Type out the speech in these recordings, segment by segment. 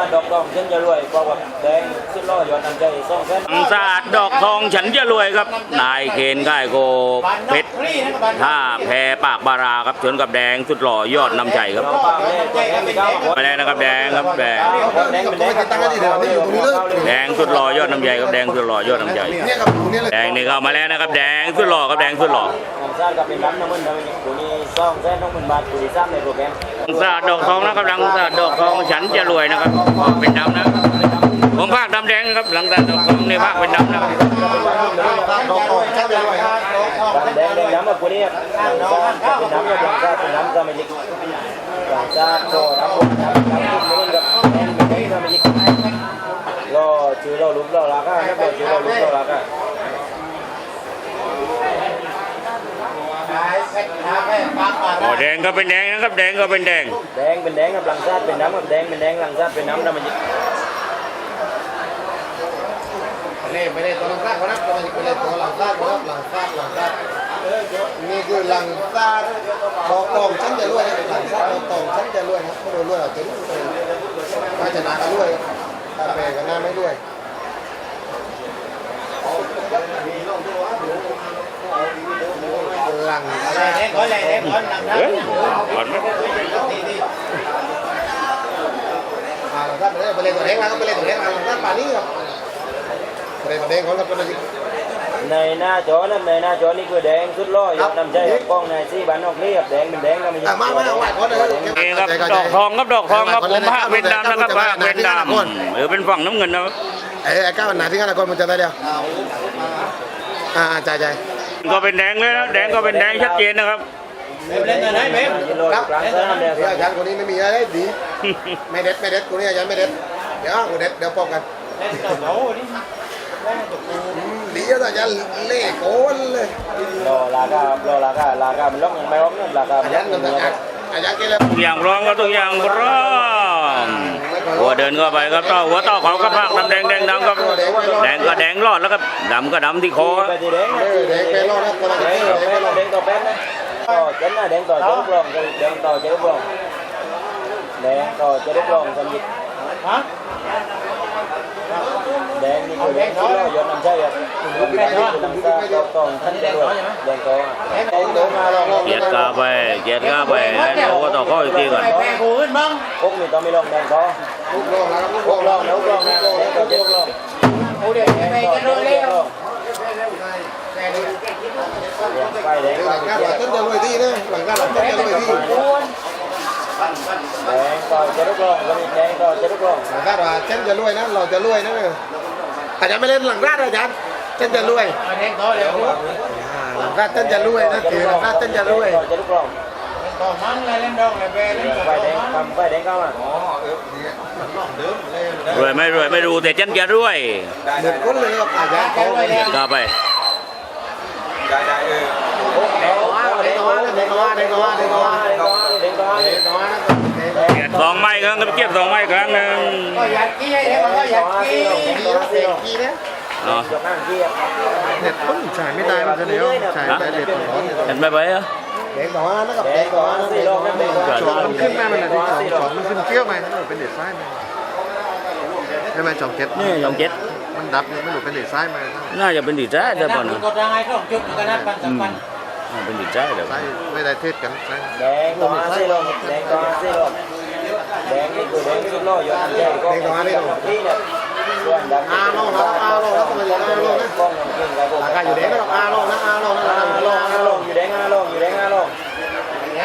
าดอกทองฉันจะรวยกว่ากับแดงสุดล่อยอดน้ำใจสองแสนลังสาดดอกทองฉันจะรวยครับ นายเคนก่ายโกเพชรท่าแพปากบาราครับชนกับแดงสุดหล่อยอดน้ำใจครับปาแม่ตัวแดงไม่ก้าวไปแล้วนะครับแดงครับแดงแดงแดงสุดหล่อยอดน้ำใจครับแดงสุดหล่อยอดน้ำใจแดงนี่เข้ามาแล้วนะครับแดงสุดหล่อครับแดงสุดหล่อของชาติกับเป็นน้ำน้ำมันทำให้ตัวนี้ สองแสนน้องหมื่นบาทตัวที่สามในโปรแกรมลังสาดดอกทองนะครับลังสาดดอกทองฉันจะรวยนะครับเป็นดำนะผมภาคดำแดงนะครับหลังสาดอกทองในภาคเป็นดำนะครับดอกทองชัดเลยครับแดงแดงน้ำแบบคนนี้เป็นน้ำแบบหลังชาติเป็นน้ำสมาชิกหลังชาติก็น้ำผมน้ำน้ำกินนู่นกับแดงเป็นแดงสมาชิกรอชื่อเราลุกเราลักอะนักรอชื่อเราลุกเราลักอะ อ๋อแดงก็เป็นแดงนะครับ แดงก็เป็นแดง แดงเป็นแดงกับหลังชาติเป็นน้ำกับแดงเป็นแดงหลังชาติเป็นน้ำสมาชิกเล่ไม่ได้ตัวหลังซาดเขานะตัวนี้เป็นตัวหลังซาดครับหลังซาดหลังซาดนี่คือหลังซาดดอกองฉันจะรวยหลังซาดดอกองฉันจะรวยครับไม่รวยหรอกจะรวยถ้าชนะก็รวยถ้าแพ้ก็น่าไม่รวย หลังเอ้ยอ่อนไหมอ่าหลังซาดไปเลยไปเลยตัวแดงแล้วไปเลยตัวแดงหลังซาดป่านี้ครับไปเลยตัวแดงเขาครับตัวนี้ในหน้าจอนั่นในหน้าจอนี่คือแดงสุดล่อยกนำใจกล้องในซี่บ้านนอกนี่กับแดงเป็นแดงสมาชิกอะมามาเอาไว้ก่อนเลยครับดอกทองครับดอกทองครับผมภาคเป็นดำนะครับภาคเป็นดำหรือเป็นฝั่งน้ำเงินนะเอ้ยไอ้ก้าวหนาที่กันนะก่อนมันจะได้เดียวอ่าใจใจ ก็เป็นแดงเลยนะแดงก็เป็นแดงชัดเจนนะครับ เล่นกันได้ไหมครับกลางสนามแดงเดี๋ยวอาจารย์คนนี้ไม่มีอะไรดีไม่เด็ดไม่เด็ดคนนี้อาจารย์ไม่เด็ดเดี๋ยวกูเด็ดเดี๋ยวพบกันดีแล้วอาจารย์เล่โกนเลยรอลาการอลากาลากามันล็อกยังไม่ล็อกนั่นลากาอาจารย์อาจารย์อาจารย์เกล้ทุกอย่างพร้อมก็ทุกอย่างพร้อ องหัวเดินเข้าไปก็ต้อหัวต้อเขาก็พากดำแดงแดงดำก็แดงก็แดงรอดแล้วก็ดำก็ดำที่คอแดงต่อเจนต่อเจลูกลองแดงต่อจลูองแดงต่อเจลูกลองสมิทฮะ đen như người đen nói giờ nằm chơi vậy Việt cà phê, Việt cà phê, đây đâu có tàu có kia rồi. Úc thì tao mới lồng đèn có. Úc lồng, Úc lồng, Úc lồng, Úc lồng. Ủa để mày cái rồi leo. Quay để quay. Tính cho người đi đấy, bằng ra là tính cho người đi. แดงต่อจะรุกลงกระดิ่งแดงต่อจะรุกลงหลังราดว่าเช่นจะรวยนะเราจะรวยนะเอออาจารย์ไม่เล่นหลังราดอาจารย์เช่นจะรวยแดงต่อเดี๋ยวหลังราดเช่นจะรวยนะถือหลังราดเช่นจะรวยจะรุกลงต่อมันเลยเล่นดองเลยเบลเล่นไอแดงทำไปแดงต่อามาอ๋อเออเนี่ยมัรวยไม่รวยไม่รู้แต่เช่นจะรวยเดือดก้นเลยอาจารย์เขาไปก็ไปได้ได้เออ สองไม้ครั้งก็ไปเก็บสองไม้ครั้งหนึ่งก็อยากกี้เลยมันก็อยากกี้เสกกี้นะเด็ตต้งฉายไม่ตายมันจะเหนียวฉายแต่เด็ดร้อนเห็นไหปไปอะเด็กต่อนะกับเด็กต่อนะเด็กต่อนะจอมมันขึ้นแม่มันเลยจอมมันขึ้นเกี้ยวไหมเป็นเด็ดไายไหมใช่ไหมจอมเก็ตนี่จอมเก็ตมันดับเนี่ยไม่หลุดเป็นเด็ดไายไหมน่าจะเป็นเด็ดไส้เดี๋ยวก่อนนะก็ได้ก็จุดกันนะปันสัมพันธ์ น่าเป็นดีใจเดี๋ยวซ้ายไม่ได้เทศกันซ้ายแดงต่อสี่รอบแดงต่อสี่รอบแดงนี่คือแดงสุดล่อยอดน้ำใจก็ที่เนี่ยส่วนดำอาโลนะอาโลนะต้องมาอาโลนะกล้องมันกินครับผมราคาอยู่แดงนะครับอาโลนะอาโลนะอาอาลโลงอาอาโลลงอยู่แดงอาลงอยู่แดงอาลง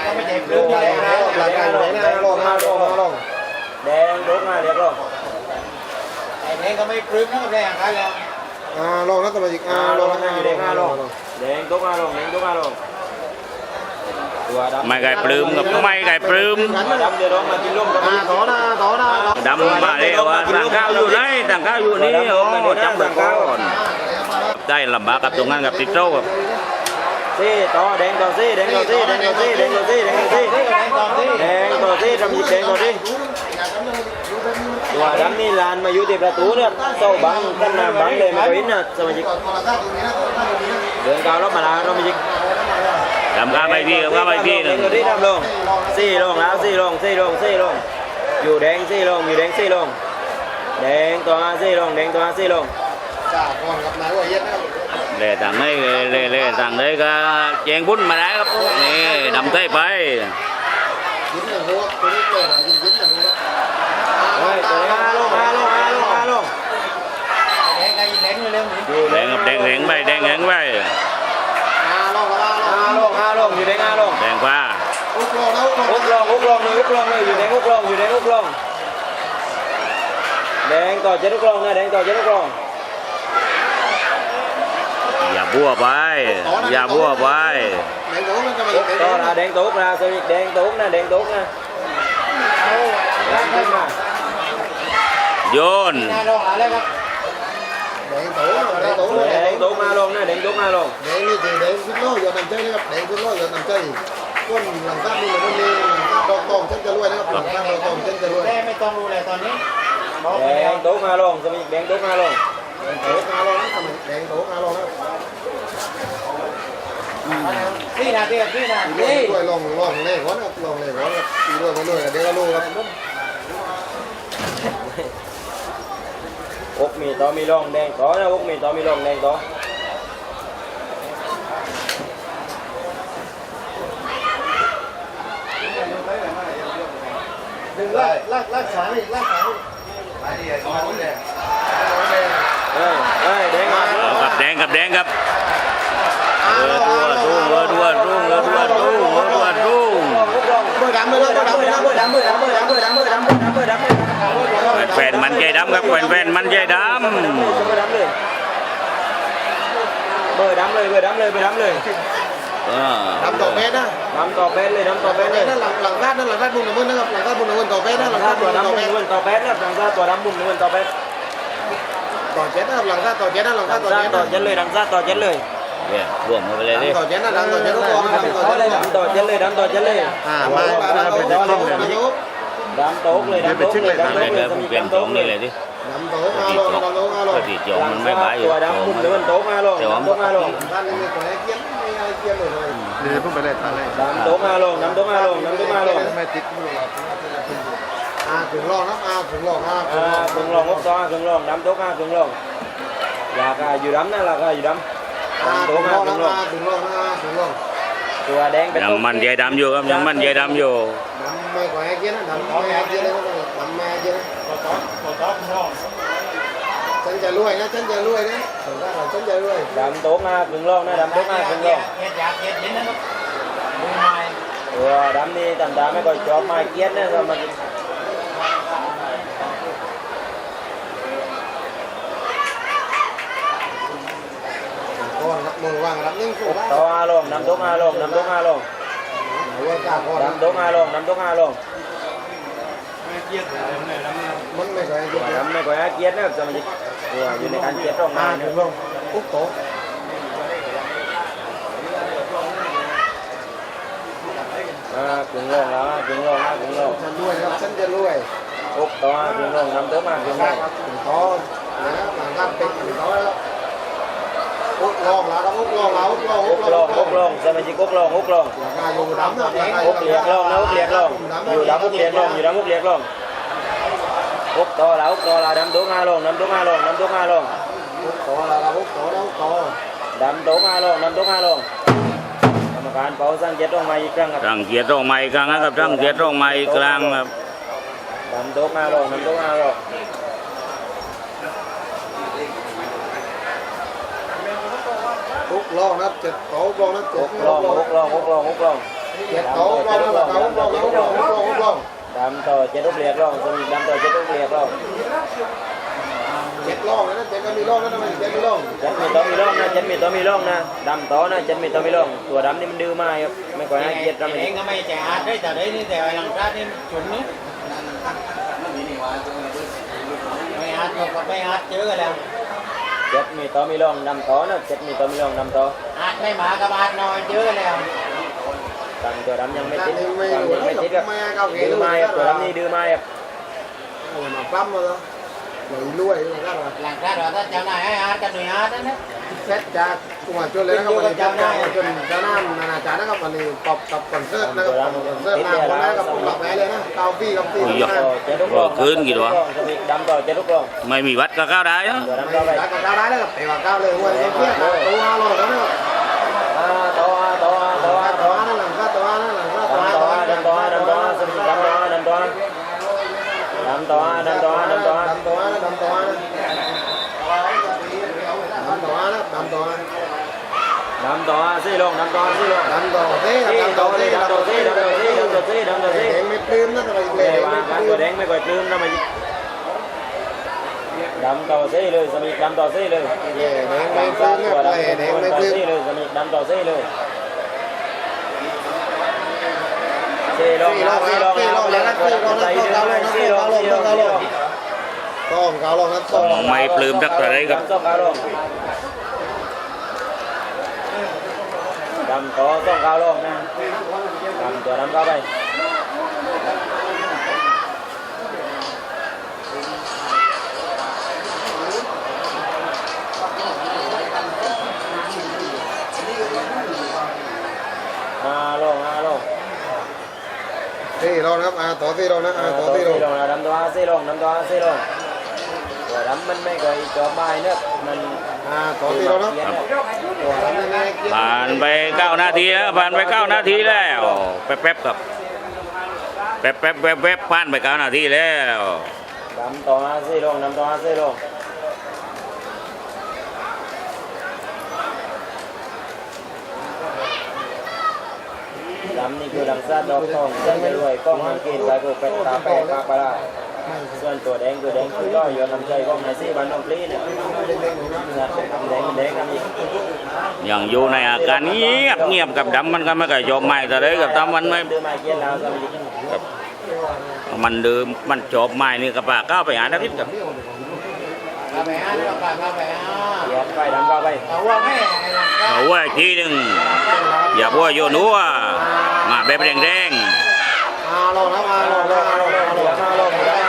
ก็ไม่ใช่ดูแดงอาลงราคาอยู่แดงอาโลอาโลอาโลแดงลุกมาเรียบร้อยไอ้เองก็ไม่ปลื้มนะแรงกันแล้วอาโลนะต้องมาอีกอาอาโลลงนะอยู่แดงอาลงแดงตุกอาลงแดงตุกอาลงตัวดำ ไม่ไก่ปลื้มกับไม่ไก่ปลื้มดำเดี๋ยวร้องมากินลมกับอาต่อนะต่อนะดำมาเร็วว่าต่างข้าวอยู่ไหนต่างข้าวอยู่นี่โอ้จำแบบก่อนได้ลำบากกับตรงนั้นกับติดโซ่ครับซี่ต่อแดงต่อซี่แดงต่อซี่แดงต่อซี่แดงต่อซี่แดงต่อซี่แรงตอนนี้แดงต่อซี่ทำหยิบแดงต่อซี่ตัวดำนี่ลานมาอยู่ที่ประตูเนี่ยเต้าบังกันน้ำบังเลยมาวินนะสมาชิกเดินกาวรถมาลาเราไม่ยิง ดำข้าวไปพี่กับข้าวไปพี่หนึ่งเดินตัวที่ดำลงซี่ลงแล้วซี่ลงซี่ลงซี่ลง อยู่แดงซี่ลงอยู่แดงซี่ลง แดงตัวห้าซี่ลงแดงตัวห้าซี่ลงจ่าก่อนกับนายว่าเย็นนะครับเล่ต่างเลยเล่เล่ต่างเลยก็แจงพุ่นมาได้ครับนี่ดำเต้ไปยิ้มหนึ่งรู้ว่าตัวนี้เลยนะยิ้มยิ้มหนึ่งรู้ว่าเฮ้ยตัวนี้ห้าลงห้าลงห้าลงห้าลงแดงก็ยิงแดงเร็วๆนี่อยู่แดงกับแดงแดงไปแดงแดงไปห้าลงแล้ว ห้าลงห้าลงอยู่แดงห้าลงแดงฟ้าอุกลงแล้วอุกลอุงกลงอุกลงเลยอุกลงเลยอยู่แดงอุกลงอยู่แดงอุกลงแดงต่อเจ็ดอุกลงนะแดงต่อเจ็ดอุกลงอย่าบัวไปอย่าบัวไปไหนรู้มันจะมาอุกต่อนะแดงตุกนะสวิตแดงตุกนะแดงตุกนะแดงตุกน điện tử luôn điện tử luôn điện tử ma luôn nè điện tử ma luôn điện như gì điện cứ nói giờ nằm chơi đi gặp điện cứ nói giờ nằm chơi con làm sao đi là con đi đo con chân chơi luôn đó làm sao đo con chân chơi luôn đây mấy con luôn này toàn nhé điện tử ma luôn sao điện tử ma luôn điện tử ma luôn đó mình điện tử ma luôn đó đi nào đi đi nào đi rồi lòng lòng này quá nè lòng này quá nè đi rồi đi rồi để ra luôn rồi อกมีต่อมีร่องแดงต่อนะอกมีต่อมีร่องแดงต่อดึงลากลากลากขาเลยลากขาเลยไปดิอ้สองคนแดงเฮ้ยเฮ้ยแดงมาครับแดงครับแดงครับ ดัวดัวดัวรุ่งเออดัวรุ่งเออดัวรุ่งเบอร์ดำเบอร์ดำเบอร์ดำเบอร์ดำเบอร์ดำเบอร์ดำเบอร์ดำเบอร์ดำเบอร์ดำเบอร์ดำเบอร์ดำแฟนมันใจดำ เนี่ยรวมมาไปเลยดิ ต่อเจ็ดนะดันต่อเจ็ดทุกคนดันต่อเจ็ดดันต่อเจ็ดเลยดันต่อเจ็ดเลยอ่ามามาเป็นกล้องเลยดันโต๊กเลยดันโต๊กเลยดันโต๊กเลยเป็นสองนี่เลยดิดันเจ๊กมลยดันโต๊กมาลยดีจอมันไม่บายอยู่เลยดันพุ่มเลยดันโต๊กมาลยดันโต๊กมาลยดันเจ๊เลยดัอนไอ้เกี้ยนไม่ไอ้เกี้ยนเลยเลยพุ่งไปเลยตาเจ๊เลยดันโต๊กมาลยดันโต๊กมาลยดันโต๊กมาลงไม่ติดมือเราอาถึงลองครับอาถึงลองอาถึงลองงลองงบซ้อถึงลองดันโต๊กอาถึงลองอยากอยู่ดันนั่นแหละอยู่ดัน ดำถึโต๊กงรมาองครึ่นะงลงอ่าถึงรองอ่าถึงรองตัวแดงเป็นยังมันใจดำอยู่ครับยังมันใจดำอยู่ดำไม่กว่าไอ้เกี้ยนนะดำไม่ไอ้เกี้ยนเลยดำไม้เกี้ยนขอต้อนขอต้อนน้องฉันจะรวยนะฉันจะรวยนะถึงได้เราฉันจะรวยดำโต๊ะมาครึ่งโลกนะดำโต๊ะมาครึ่งโลกเย็ดยาเย็ดเย็นนะครับดูไม้ตัวดำนี่ตำดาไม่ค่อยชอบไม้เกียนนะก็มัน ก่อนครับมือวางรับนิ่งสู้ได้ต่ออาลงนำดกอาลงนำดกอาลงหัวจ่าก่อนนำดกอาลงนำดกอารมณ์นไม่ค่อยเกียรติมันไม่ค่อยเกียรตินะครับสมาชิกอยู่ในการเกียรติตรงนั้นนะครับปุ๊บโตถึงลงแล้วถึงลงแล้วถึงลงฉันด้วยครับฉันจะรวยปุ๊บโตถึงลงนำเติมมาถึงลงถึงท้อ ลองแล้วครับปุ๊บลองแล้วปุ๊บลองฮุกลองงฮุกลองสมัยฮุกลองฮุกลองอยู่ดำนะราคาฮุกเลียกลองนะฮุกเลียกลองอยู่ดำฮุกเลียกลองอยู่ดำฮุกเลียกลองฮุกต่อแล้วฮุกต่อแล้วดำโต๊ะมาลงดำโต๊ะมาลงดำโต๊ะมาลงปุ๊บโตแล้วครับปุ๊บโตแล้วโตดำโต๊ะมาลงดำโต๊ะมาลงกรรมการเป่าสั่งเกตลงมาอีกครั้งครับตั้งเกียรติตรงไม้กลางนะครับตั้งเกียรติตรงไม้กลางครับดำโต๊ะมาลงดำโต๊ะมาลง ปุ๊บ ลองนะเจ็ดโตลองนะเจ็ฮุดกลงฮุกลงฮุกลงฮุกลงเจ็ดโตลองนะราคาปุ๊บลองปุ๊บลองปุ๊บลองปุ๊บลองดำต่อเจ็ดฮุกเลียกลงสมิงดำต่อเจ็ดฮุกเลียกลงเจ็ดลองนะเจ็ดก็มีลองนะทำไมเจ็ดมีลองเจ็ดมีต่อมีร่องนะเจ็ดมีต่อมีร่องนะดำต่อนะเจ็ดมีต่อมีร่องตัวดำนี่มันดื้อมากครับไม่ค่อยให้เกียรติดำเอนี่งก็ไม่ใจอาดได้แต่ได้นี่แต่หลังคานี่ฉุนนี่ไม่อาดก็ไม่อาดเจอกันแล้วเจ็ดมีต่อมีร่องดำต่อนะเจ็ดมีต่อมีร่องดำต่ออาดไม่มากับอาดน้อยเจอกันแล้วตังตัวดำยังไม่แต่ติดนี่ไม่ตังรู้ยังไม่ติดครับไม่เอาเกดื้อลือมากครับตัวดำนี่ดื้อมากครับโอ้ยมาปล้ำมาแล้ว ดหน่วยรวยนะครับหลังจากเราถ้าเจ้านายให้อาร์ตกันหน่วยอาร์ตนั่นนะเซตจากกุมารชนเลยนะครับวันนี้เจ้าน้าจนเจ้าหน้านานาจารย์นะครับวันนี้ตบกับคอนเสิร์ตนะครับคอนเสิร์ตมาคนแรกกับผมหลับแม่เลยนะเตาฟี่กับฟี่โอ้ยนะเจ็ดลูกลองสมิกดำต่อเจ็ดลูกลองไม่มีวัดก็เข้าได้นะตัดำเข้าไปแล้วก็ก้าวได้แล้วกับเตะว่าก้าวเลยวันนี้เนี่ยตัวห้าโลแล้วนะครับอ่าต่อต่อต่อตัวต่อห้านั่นหลังก็ตัวห้านั่นหลังก็ตัวห้าดำต่อดำต่อดำต่อสมิกดำต่อดำต่อดำต่อดำต่อดำต่อดำตัวนะดำตัวนะดำ ตัวนะดำตัวนะดำต่อสี่ลงดำต่อสี่ลงดำตัวเซ่สี่ดำต่ตัอวเลเซ่ยดำต่อสี่ดำต่อสี่ดำต่อสี่ดำต่อสี่เห็นไม่ปลื้มนะทำไมเลเลยยวางการตัวแดงไม่ก่อยปลื้มนะมาดำต่อสี่เลยสมิกดำต่อสี่เลยเย่แดงไม่ปลื้มนะตัวเลยดำแดงต่ไม่อปลื้มสี่เลยสมิกดำต่อสี่เลยสี่ลงสี่รอบสี่สี่ลรองบแล้วนะสี่รอบแล้วสี่รอบแล้วสี่ลงสี่ลงสี่ลงต้องก้าวลงนะต้องไม่ปลื้มสักตัวเลยครับดำต้องก้าวลงดำต่อต้องก้าวลงนะดำตัวดำก้าวไปมาลงมาลงสี่รอบนะครับอ่าต่อสี่รอบนะอ่าต่อสี่รอบลงนะดำตัวสี่ลงดำตัวสี่ลง ตัวดำมันไม่เคยจอบไม้เนอะมันอ่าต่อสี่รอบนะเขียนเนอะตัวทำยังไงเกียร์ผ่านไปเก้านาทีแล้วผ่านไปเก้านาทีแล้วแป๊บๆครับแป๊บๆแป๊บๆผ่านไปเก้านาทีแล้วดำตัวสี่ลงดำตัวสี่ลงดำนี่คือดำซาดดอกทองเส้นไปรวยกล้องมันกินไปกูเป็ดตาแปะปากปลาร้า ส่วนตัวแดงคือแดงคือก็อยู่ลำใจกล้องในซี่บ้านน้องปลีเนี่ยแดงแดงแดงกันอีกยังอยู่ในอาการเงียบเงียบกับดำมันก็ไม่เคยยอมไม่แต่เลยกับดำมันไม่เดินมาเกียนลาวสมิงมันเดิมมันจบไม่นี่กับปากก้าวไปหาดาวิดกับมาไปอาร์ตเราไปมาไปอาร์ตเกียนไปดำเข้าไปเอาว่าแม่หลังจากเอาไว้อีกทีหนึ่งอย่าพัวโยนัวมาแบบแดงอ่าลงนะอ่าลงนะอ่าลงนะอ่าลงมาลงมาลงมาลง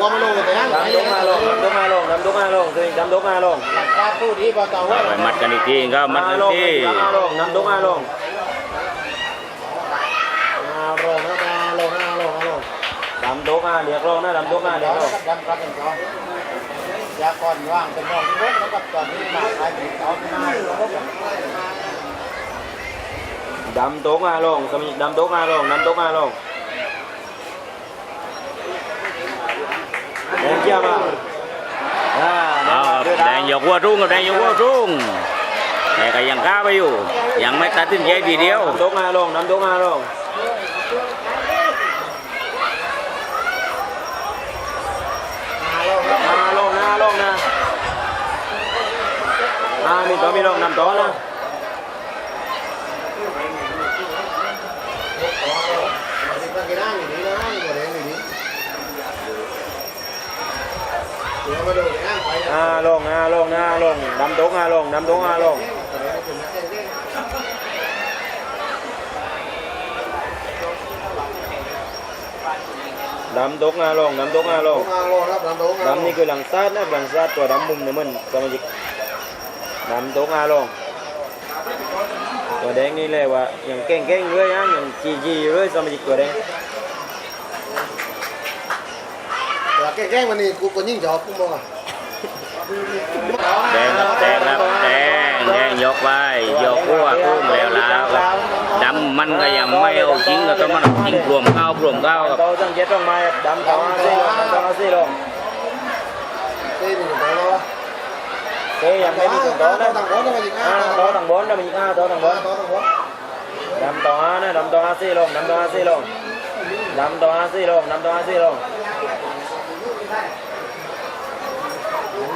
ตัวมันลงแต่ยังดำดุกมาลงดำดุกมาลงดำดุกมาลงคือดำดุกมาลงหลังจากตู้ที่พอต่อๆว่าเอาไปมัดกันอีกทีก็มัดกันลอีงกทีมาลงดำดุกมาลงอ่าลงนะอ่าลงนะอ่าลงอ่าลงดำดุกมาเรียกลงนะดำดุกมาเรียกลงดำครับเป็นจองยาก่อนว่างเป็นนอกที่รถแล้วกับตอนนี้มาขายเป็นเอาหน้าแล้วก็ดำดุกมาลงสมิงดำดุกมาลงดำดุกมาลง แดงเจียมาอ่าเอาครับแดงยกวัวรุ่งกับแดงยกวัวรุ่งแต่ก็ยังก้าวไปอยู่ ยังไม่ตัดสินใจทีเดียวดำดุกมาลงดำดุกมาลงมาลงนะลงนะอ่ามีตัวมีลงนำตัวนะตั้งกี่ด้านอยู่นี่นะตัวแดงอยู่นี่เดี๋ยวมาดูกันไป อ่าลงอ่าลงอ่าลงดำดุกอ่าลงดำดุกอ่าลงดำดกอาลงดำดกอาลงอาลงดำนี่คือหลังซาดนะหลังซาดตัวดำมุมเนี่ยมันสมาชิกดำดกอาลงตัวแดงนี่เลยว่าอย่างเก่งเก่งๆเลยอะอย่างจีจีๆเลยสมาชิกตัวแดง แกล้งวันนี้กูก็ยิ่งจอกูมองอะแดงครับแดงครับแดงแดงยกไปยกวัวพุ่งแล้วแล้วครับดำมันก็ยังไม่เอาจริงก็ต้องมันจริงรวมเข้ารวมเข้าครับโตจังเจ็ดลงมาดำต่อมาซี่ลงดำต่อาซี่ลงเต้นอยู่ตรงนั้วเฮ้ยยังไม่มีถึงโตนะต่างบอลต้องมางอ่าอ่าโตต่างบอลนะมันยิงอ่าโตต่างบอลต่อต่างบอลดำต่อนะดำต่ออาซี่ลงดำต่ออาซี่ลงดำต่ออาซี่ลงดำต่ออาซี่ลง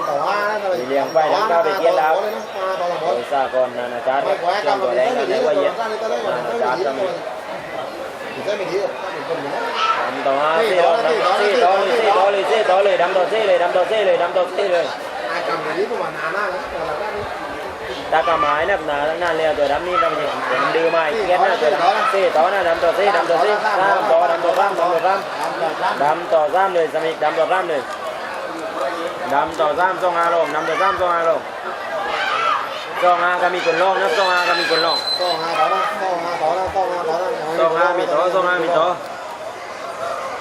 ต่อว่านะต่อเลี้ยงไปแล้วก็ไปเกียนแล้วเลยนะต่อต่างบอโดลยสากลนานาชาติไม่แขวะเจ้ากับตัวแดงกันเลยว่าเยอะนานาชาติก็มีใช่ไม่ดีไม่คนนี้ดำต่ออาซี่ลงดำต่อซี่ต่อเลยซี่ต่อเลยซี่ต่อเลยดำต่อซี่เลยดำต่อซี่เลยดำต่อซี่เลยไอ้กำนี้ประมาณนานมากนะแต่ละด้านนี้ ตากระหมายนับหนาตั้งนานแล้วตัวดำนี่ดำนี่ผมดื้อมาเกียนนะตัวดำซี่ต่อหนะดำต่อซี่ดำต่อซี่สามต่อดำต่อสามดำต่อสามดำต่อสามเลยสมิกดำต่อสามเลยดำต่อสามสองอาลงดำต่อสามสองอาลงสองอาก็มีคนลงนะสองอาก็มีคนลงต้องหาต่อนะต้องหาต่อนะต้องหาต่อนะสองอามีต่อสองอามีต่อ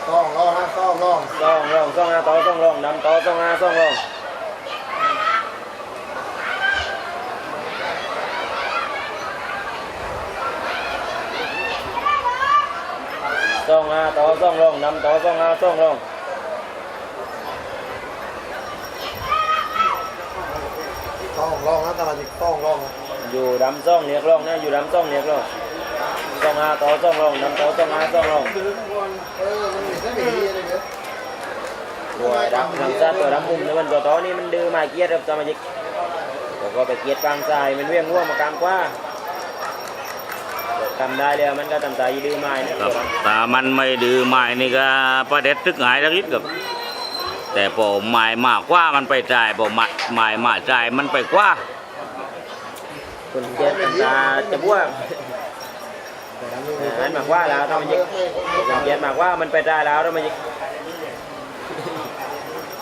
ต้องรองนะต้องรองสองลงสองอาต่อสองลงดำต่อสองอาสองลง สองอาต่อสองลงดำต่อสองอาสองลงต้องรอนะแต่ละจิต้องรอนะอยู่ดำซ่องเรียกร้องนะอยู่ดำซ่องเรียกร้องซ่องอาต่อซ่องร้องดำต่อซ่องอาซ่องร้องเออมันมีเส้นมีอะไรเนี่ยตัวดำดำซาตัวดำมุมในวันตัวต่อนี่มันดื้อมาเกียดครับสมาชิกแล้วก็ไปเกียดกลางทรายมันเวียงหัวมากลางกว่า ทำได้แล้วมันก็ทำใจดื้อไม้นะครัตับวนั้นถ้ามันไม่ดื้อไม้นี่ก็ประเด็ดทึกหายแล้วนิดกับแต่พอไม้มากกว่ามันไปจ่ายพอไม้ไม้มาจ่ายมันไปกว่าคนเกียดทำตาจะบวกอันมากว่าแล้วทำมาจิกคนเกียดมากว่ามันไปได้แล้วทำมาจิก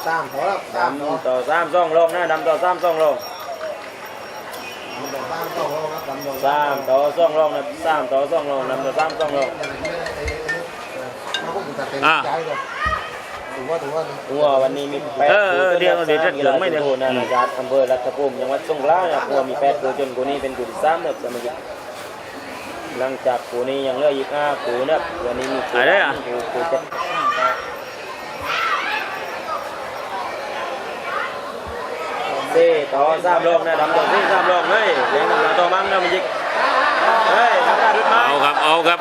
สามพอแล้วสามพอดำต่อสามซ่องลงนะดำต่อสามซ่องลง สามต้องรอนะสามต้องสามต่อซ่องลงนะสามต่อซ่องลงดำต่อสามซ่องลงมาพวกคุณตัดเต็มใจก่อนถือว่าถือว่าหัววันนี้มีแปดเออเออเดี๋ยวเดี๋ยวจะเหลืองไม่ไม่เนี่ได้ยนานาจัดอำเภอรัตภูมิจังหวัดสงขลาเนี่ยหัวมีแปดตัวจนกูนี้เป็นกูที่สามเนี่ยสมัยหลังจากกูนี้ยังเหลืออีกห้ากูเนี่ยวันนี้มีกูอะไรอะกูกูเจ็ด เซ่ต่อสามโลกนะดำต่อเซ่สามโลกเฮ้ยเลี้ยงดำต่อมั่งนะมันยิกเฮ้ยทำการรุดไม้เอาครับเอาครับ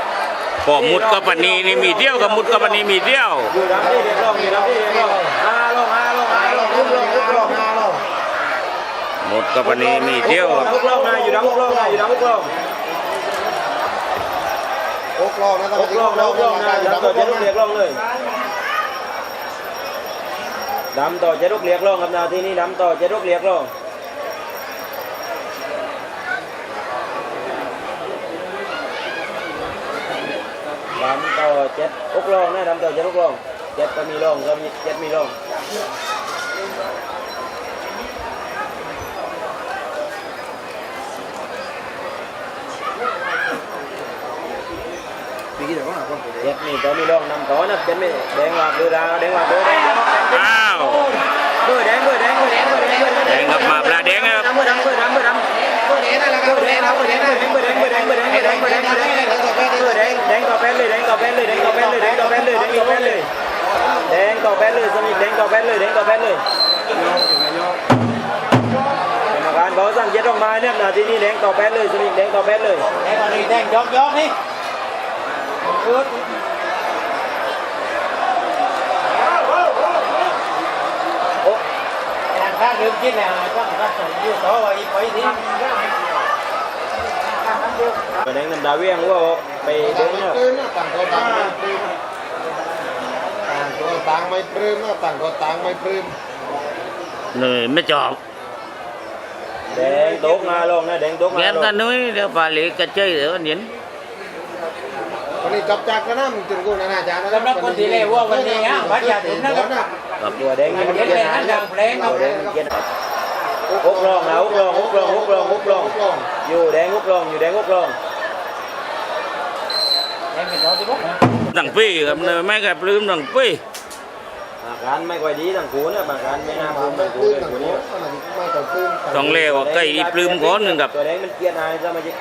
พอมุดกับปันนี้นี่มีเที่ยวกับมุดกับปันนี้มีเที่ยวอยู่ดำที่เรียกร้องอยู่ดำที่เรียกร้องห้าโลกห้าโลกห้าโลกยุบโลกยุบโลกห้าเรามุดกับปันนี้มีเที่ยวครับยุบโลกนะอยู่ดำยุบโลกนะอยู่ดำยุบโลกหกรอบนะหกโลกนะหกโลกนะดำต่อเจ็ดลูกเรียกร้องเลย ดำต่อเจ็ดลูกเรียกร้องครับนาทีนี้ดำต่อเจ็ดลูกเรียกร้องดำต่อเจ็ดลูกร้องนะดำต่อเจ็ดลูกร้องเจ็ดก็มีร้องก็มีเจ็ดมีร้องปีกี่เดี๋ยวก็หาคนเจ็ดมีตัวมีร้องนำต่อนะเจ็ดมีแดงหวาบดูดาวแดงหวาบดูแดงแดงแดงอ้าวเบอร์แดงเบอร์แดงเบอร์แดงเบอร์แดงเบอร์แดงแดงกับมาปลาแดงนะครับดำเบอร์ดำเบอร์ดำเบอร์ดำก็เห็นนั่นแหละครับเห็นนะเห็นนะเบอร์แดงเบอร์แดงเบอร์แดงเบอร์แดงเบอร์แดงเบอร์แดงเบอร์แดงเบอร์แดงแดงต่อแป้นเลยแดงต่อแป้นเลยแดงต่อแป้นเลยแดงต่อแป้นเลยแดงต่อแป้นเลยแดงต่อแป้นเลยสมิธแดงต่อแป้นเลยแดงต่อแป้นเลยกรรมการเขาสั่งเจ็ดออกมาเนี่ยนาทีนี้แดงต่อแป้นเลยสมิธแดงต่อแป้นเลยไอ้คนนี้แดงยอกยอกนี่ bên kiện là các các điều đó và phải đi làm đạo viên của bay nữa tặng cô tặng mấy prem tặng cô tặng mấy prem tặng cô tặng mấy prem người mới chọn. Để đốt nga luôn nè để đốt nga luôn em ta nuôi để bà lý cà chơi để nhỉ วันนี้จบจากกระน้ำจนกูนะนะจานะสำหรับคนที่เล่ว่าวันนี้ฮะบัตรยาถึงนะครับครับตัวแดงมันเย็นเลยนะดังเพลงครับแดงมันเย็นอุกลองนะฮุกลองฮุกลองฮุกลองฮุกลองอยู่แดงฮุกลองอยู่แดงฮุกลองแดงเห็นเขาที่บุกดังปี้ครับไม่กับลืมดังปี้บางรานไม่ค่อยดีดังคูเนะบางร้านไม่น่าพูดดังคูเลยคูนี้ต้องเล่ว่าใกล้ปลื้มก้อนหนึ่งกับตัวแดงมันเกียร์นายซะมาจิ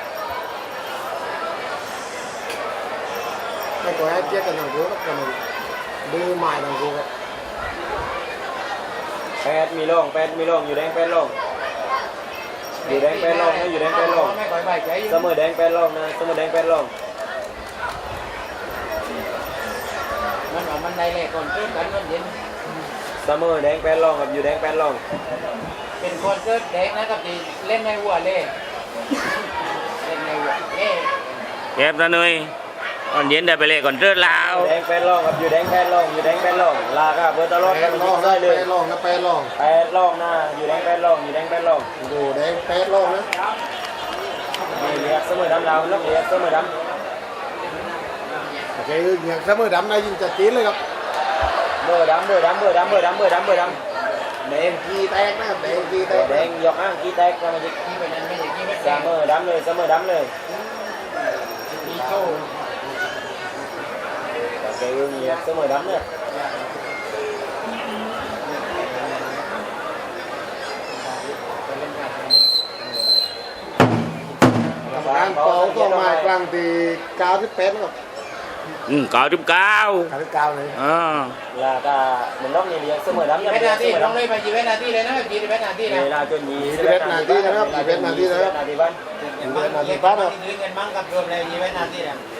ไม่ก็ให้เจี๊ยบกันต่างกูแล้วกันดื้อหมายต่างกูครับแปดมีร่องแปดมีร่องอยู่แดงแปดร่องอยู่แดงแปดร่องนะอยู่แดงแปดร่องไม่ค่อยใบใจเสมอแดงแปดร่องนะเสมอแดงแปดร่องมันว่ามันในเล่คนเกิดกันมันเย็นเสมอแดงแปดร่องกับอยู่แดงแปดร่อง เป็นคนเกิดแดงนะครับที่เล่นในหัวเล่เล่นในหัวเล่แกบนะนุ้ย ตอนเย็นได้ไปเล่ก่อนเจอลาวแดงแปดร่องกับอยู่แดงแปดร่องอยู่แดงแปดร่องลาครับเบอร์ตลอดแปกัดนลยิองงนะได้เลยแปดลองนะแปดลองแปดร่องนะอยู่แดงแปดร่องอยู่แดงแปดร่องดูแดงแปดลองนะนี่เรียกเสมอดำดาวแล้วเรียกเสมอดโอเคอย่างเสมอดำนายยิงจัดจีนเลยครับำเบอร์ดำเบอร์ดำเบอร์ดำเบอร์ดำเบอร์ดำเบอร์ดำแดงกีแตกนะครับแดงกีแตตัวกแดงยกอ้างกีแตกสมาชิกที่เป็นนั้นไม่ใช่ที่ไม่เสมอดำเลยเสมอดำเลยมีโชว์แต่เกลือเหยียบเสมอดำเนี่ย การต่อก็มากลางตีเก้าที่เป็นครับอืมเก้าสิบเก้าเก้าที่เก้าเลยอ่าลาตาเหมือนนกนี่เลี้ยงเสมอดำยี่เนี่ยสิบนาทีเสมอลองดำเลยไปยี่สิบนาทีเลยนะยี่สิบนาทีนะ เวลาจนยี่ยี่สิบเอ็ดนาทีนะครับยี่สิบเอ็ดนาทีนะครับนาทีบ้านเงินมันเงินมันเงินมันกับรวมเลยยี่สิบนาทีนะล็อกเรียกเสมอดำเนี่ยเป็นล็อกเรียกเสมอดโอเคเหยียดเขาไม่ดำได้ยิงแต่เตี้ยนครับได้ยิงแต่เตี้ยนเลยครับำกาวมีโตดำต่อกาวดำต่อกาวแปดลงดำต่อกาวแปดลงเบี้ยแล้วไม่ใช่ครับดำกลับมาเป็นโตอีกครั้งหนึ่งดำต่อกาวแปดลงเดี๋ยวนี้เลยนะ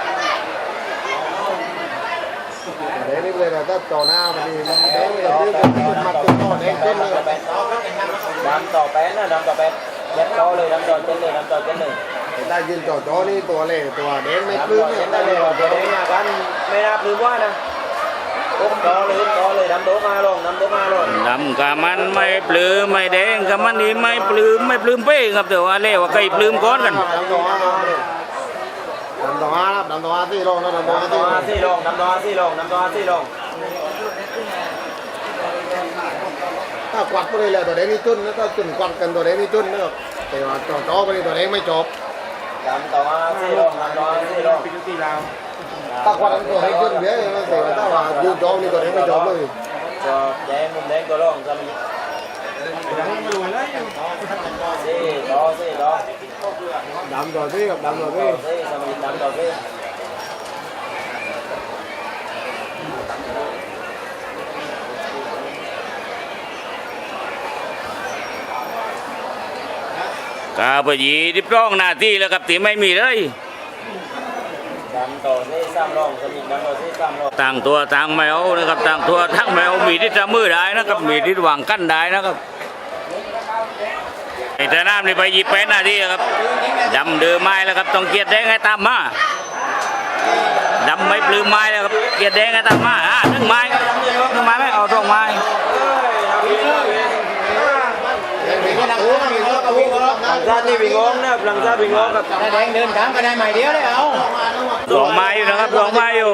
นะต่อแปดเจ็ดโตเลยดำต่อเจ็ดเลยดำต่อเจ็ดเลยได้ยินต่อจอนี่ตัวเล่ตัวแดงไม่ดำปลื้มเนี่เจ็ยดได้เลยตัวเองอาการไม่น่าปลื้มว่านะอุ้มโตเลยอุ้มโตเลยดำโตมาลงดำโตมาลงดำกับมันไม่ปลื้มไม่แดงกับมันนี่ไม่ปลื้มไม่ปลื้มเป้ครับแต่ว่าเล่ว่าใครปลื้มก้อนกันดำ ต่อห้าครับดำต่อห้าที่ลงนะดำต่อห้าดำต่ออาที่ลงดำต่ออาซี่ลงดำต่ออาซี่ลงถ้ากวัดไปเลยแหละตัวแดงนี่จุนนะถ้าจุนกวัดกันตัวแดงนี่จุนนะครับแต่ว่าต่อจ่อไปนี่ตัวแดงไม่จบดำต่ออาซี่ลงดำต่ออาซี่ลงถ้ากวัดกันตัวแดงจุนเบี้ยนะแต่ว่าถ้าว่ายืนจอนี่ตัวแดงไม่จบเลยจอแดงมุมแดงตัวลงจะมีซี่ต่อซี่ต่อ ดำต่อที่กับดำต่อต่ที่อซี่จะมีดำต่อซี่กาไปยีที่ปล้องหน้าที่แล้วครับที่ไม่มีเลยดำต่อซี่สามลงจะมีดำต่อซี่สามลงต่างตัวต่างแมวนะครับต่างตัวทั้งแมวมีที่จะมือได้นะครับมีที่วางกั้นได้นะครับ ไอ้แต่น้ำนี่ไปยีเป็นหน้าที่ครับดำเดือไม้แล้วครับต้องเกียรติแดงให้ตามมาดำไม่ปลื้มไม้แล้วครับเกียรติแดงให้ตามมาอ่าหนึ่งไม้หนึ่งไม้ไม่เอาสองไม้หลังจาตีวิงงงนะหลังจากวิ่งงกับแดงเดินทางก็ได้ใหม่เดียวเลยเอาสองไม้อยู่นะครับสองไม้อยู่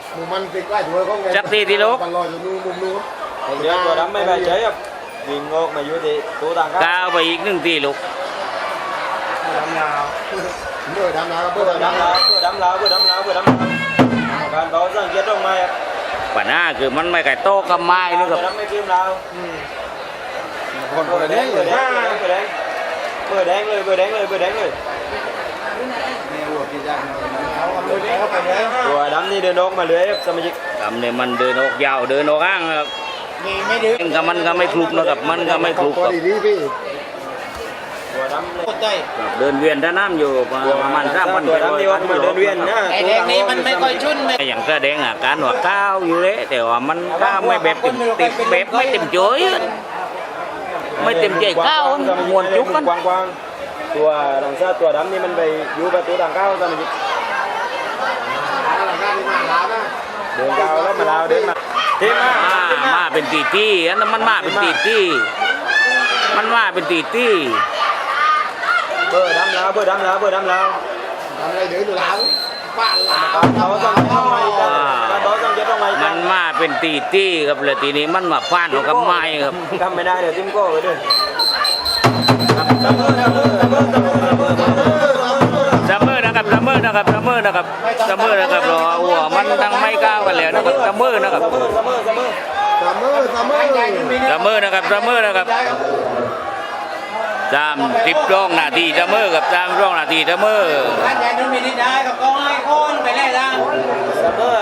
มาได้ดับเบิลยูเอสเหลือติดใจจะเอกันสักทีแล้วก็บ้างต้มต้มพรุ่มกับเรายีที่เก้านาทีแล้วเดินเดินเรียบเรียบเกียงเกียงมาครับเดินเดินเรียบเรียบเกียงเกียงมาเกียงเกียงมาแย่งใบไม้แดงมันกาต้อยครับไอ้ดำมันกาไม่ปลื้มจักตีที่ลูกมุมมันติดใกล้ตัวเขาไงจักรีที่ลูก มันลอยอยู่นู่นมุมนู้นเดี๋ยวตัวดำไม่ไปเฉยครับวิ่งงงมาอยู่ที่ตัวต่างกันก้าวไปอีกหนึ่งทีลูก เมื่อดำนาครับเพื่เมื่ออดำดำนาลาวเพื่อดำลาวเพื่อดำลาวเพื่อดำลาวการเบาสังเกตตรงมาครับปัญหาคือมันไม่ไก่โต้กับไม้นะคเพื่รัอบดำไม่พิมพ์ลาวคนเพื่คอนแดนี้งเพื่อแดงเพื่อแดงเพื่อแดงเลยเพื่อแดงเลยเพื่อแด งเลยเขาไปแล้วตัวดำนี่เดินออกมาเลยครับสมาชิกดำเนี่ยมันเดินออกยาวเดินออกอ้างครับนี่ไม่ดื้อเองกับมันก็ไม่คลุกนะครับมันก็ไม่คลุกพอครับดีนี่พี่ตัวดำเลยกดใจเดินเวียนท่าน้ำอยู่ประมาณสามพันตัวดำนี่วันมาเดินเวียนนะไอ้แดงนี้มันไม่ค่อยชุ่นเลยอย่างแสดงอาการว่าข้าวอยู่เลยแต่ว่ามันข้าวไม่แบบเต็มเต็มแบบไม่เต็มจ้อยไม่เต็มใจข้าวมวนจุกกันกว้างๆ ตัวหลังซาตัวดำนี่มันไปอยู่ประตูทางเข้าสมาชิกเดินกาวแล้วมาดาวเดินมาเทมามามาเป็นตีตี้อันนั้นมันมาเป็นตีตี้มันมาเป็นตีตี้เบอร์ดำแล้วเบอร์ดำแล้วเบอร์ดำแล้วทำอะไรเดี๋ยวดูหลังป้าหลังการเขาต้องทำไมกันการเขาต้องจะต้องไมมันมาเป็นตีตี้ครับเลยทีนี้มันมาฟาดเอากับไม้ครับทำไม่ได้เดี๋ยวทิ้งโก้ไปด้วย ซัมเมอร์นะครับซัมเมอร์นะครับซัมเมอร์นะครับซัมเมอร์นะครับรอหัวมันตั้งไม่ก้าวกันแล้วนะครับซัมเมอร์นะครับเสมอเมอเสมอซัมเมอร์ซัมเมอร์ซัมเมอร์นะครับซัมเมอร์นะครับสามสิบร่องนาทีเสมอกับสามร่องนาทีเสมอท่านยายนุ่มมีนิดได้กับกองไอ้คนไปเล่นละเสมอ